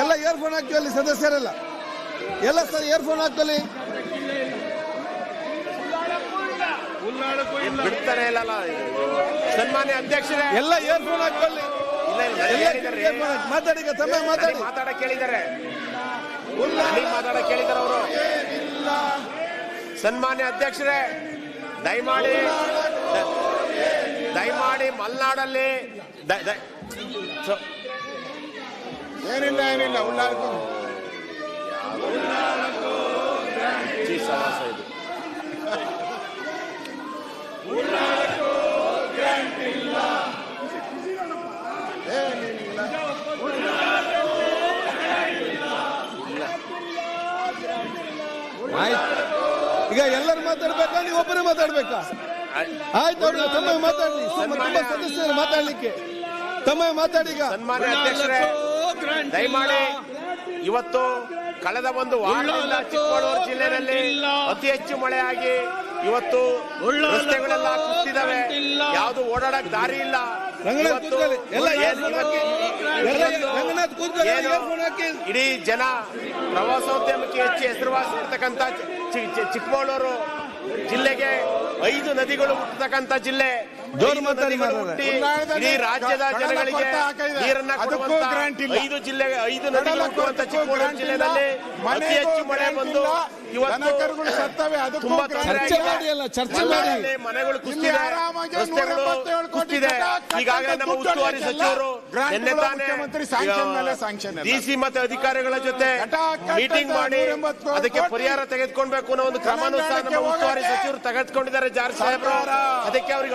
ಎಲ್ಲ ಇಯರ್ಫೋನ್ ಹಾಕ್ತೀವಲ್ಲಿ ಸದಸ್ಯರೆಲ್ಲ? ಎಲ್ಲ sir earphone phone ಬಿಡ್ತಾನೆ ಇಲ್ಲಲ್ಲ. ಸನ್ಮಾನ್ಯ ಅಧ್ಯಕ್ಷರೇ. ಎಲ್ಲ ಇಯರ್ಫೋನ್ ಹಾಕೊಳ್ಳಿ ಇಲ್ಲ, ಇಲ್ಲ. ಮಾತಾಡಿ ತಮ್ಮ ಮಾತಾಡಿ. ಮಾತಾಡಕ್ಕೆ ಕೇಳಿದಾರೆ ಕೇಳಿದ್ದಾರೆ ಮಾತಾಡಕ್ ಕೇಳಿದ್ದಾರೆ ಅವರು. ಸನ್ಮಾನ್ಯ ಅಧ್ಯಕ್ಷರೇ ದಯಮಾಡಿ ದಯಮಾಡಿ ಮಲ್ನಾಡಲ್ಲಿ ಏನಿಲ್ಲ ಏನಿಲ್ಲ ಸಮಾಸ ಇದು ಆಯ್ತು. ಈಗ ಎಲ್ಲರು ಮಾತಾಡ್ಬೇಕಾ? ನೀವು ಒಬ್ಬರೇ ಮಾತಾಡ್ಬೇಕಾ? ಆಯ್ತು ಅವ್ರಿಗೆ ತಮ್ಮ ಮಾತಾಡಿ ತುಂಬಾ ಸದಸ್ಯರು ಮಾತಾಡ್ಲಿಕ್ಕೆ. ತಮ್ಮ ಮಾತಾಡಿ ಈಗ. ದಯಮಾಡಿ ಇವತ್ತು ಕಳೆದ ಒಂದು ವಾರದಿಂದ ಚಿಕ್ಕಮಗಳೂರು ಜಿಲ್ಲೆಯಲ್ಲಿ ಅತಿ ಹೆಚ್ಚು ಮಳೆಯಾಗಿ ಇವತ್ತು ರಸ್ತೆಗಳೆಲ್ಲ ಕುಸಿದಿದ್ದಾವೆ. ಯಾವುದು ಓಡಾಡಕ್ ದಾರಿ ಇಲ್ಲ. ಇಡೀ ಜನ ಪ್ರವಾಸೋದ್ಯಮಕ್ಕೆ ಹೆಚ್ಚು ಹೆಸರುವಾಸಿ ಇರ್ತಕ್ಕಂಥ ಚಿಕ್ಕಮಗಳೂರು ಜಿಲ್ಲೆಗೆ ಐದು ನದಿಗಳು ಹುಟ್ಟತಕ್ಕಂಥ ಜಿಲ್ಲೆ. ರಾಜ್ಯದ ಜನಗಳಿಗೆ. ನೀರನ್ನ. ಐದು ಜಿಲ್ಲೆ ಐದು ಚಿಕ್ಕಮಗಳೂರು ಜಿಲ್ಲೆಯಲ್ಲಿ. ಅತಿ ಹೆಚ್ಚು ಮಳೆ ಬಂದು ಇವತ್ತು ಸತ್ತವೆ. ತುಂಬಾ ಚರ್ಚೆ ಮಾಡಿ ಅಲ್ಲ, ಚರ್ಚೆ ಮಾಡಿ. ಮನೆಗಳು ಕುಸ್ತಿದೆ ಕುಸಿದಿದೆ. ರಸ್ತೆಗಳು 177 ಕೋಟಿ ಕುಸಿದಿದೆ. ಈಗಾಗಲೇ ನಮ್ಮ ಉಸ್ತುವಾರಿ ಸಚಿವರು ನಿನ್ನೆ ತಾನೇ. ಡಿಸಿ ಮತ್ತೆ ಅಧಿಕಾರಿಗಳ ಜೊತೆ ಮೀಟಿಂಗ್ ಮಾಡಿ 180 ಅದಕ್ಕೆ ಪರಿಹಾರ ತೆಗೆದುಕೊಳ್ಬೇಕು ಅನ್ನೋ ಒಂದು ಕ್ರಮನೂ ಸಹ ನಮ್ಮ ಉಸ್ತುವಾರಿ ಸಚಿವರು ತೆಗೆದುಕೊಂಡಿದ್ದಾರೆ ಜಾರ್ಜ್ ಸಾಹೇಬ್ರು. ಅದಕ್ಕೆ ಅವರಿಗೆ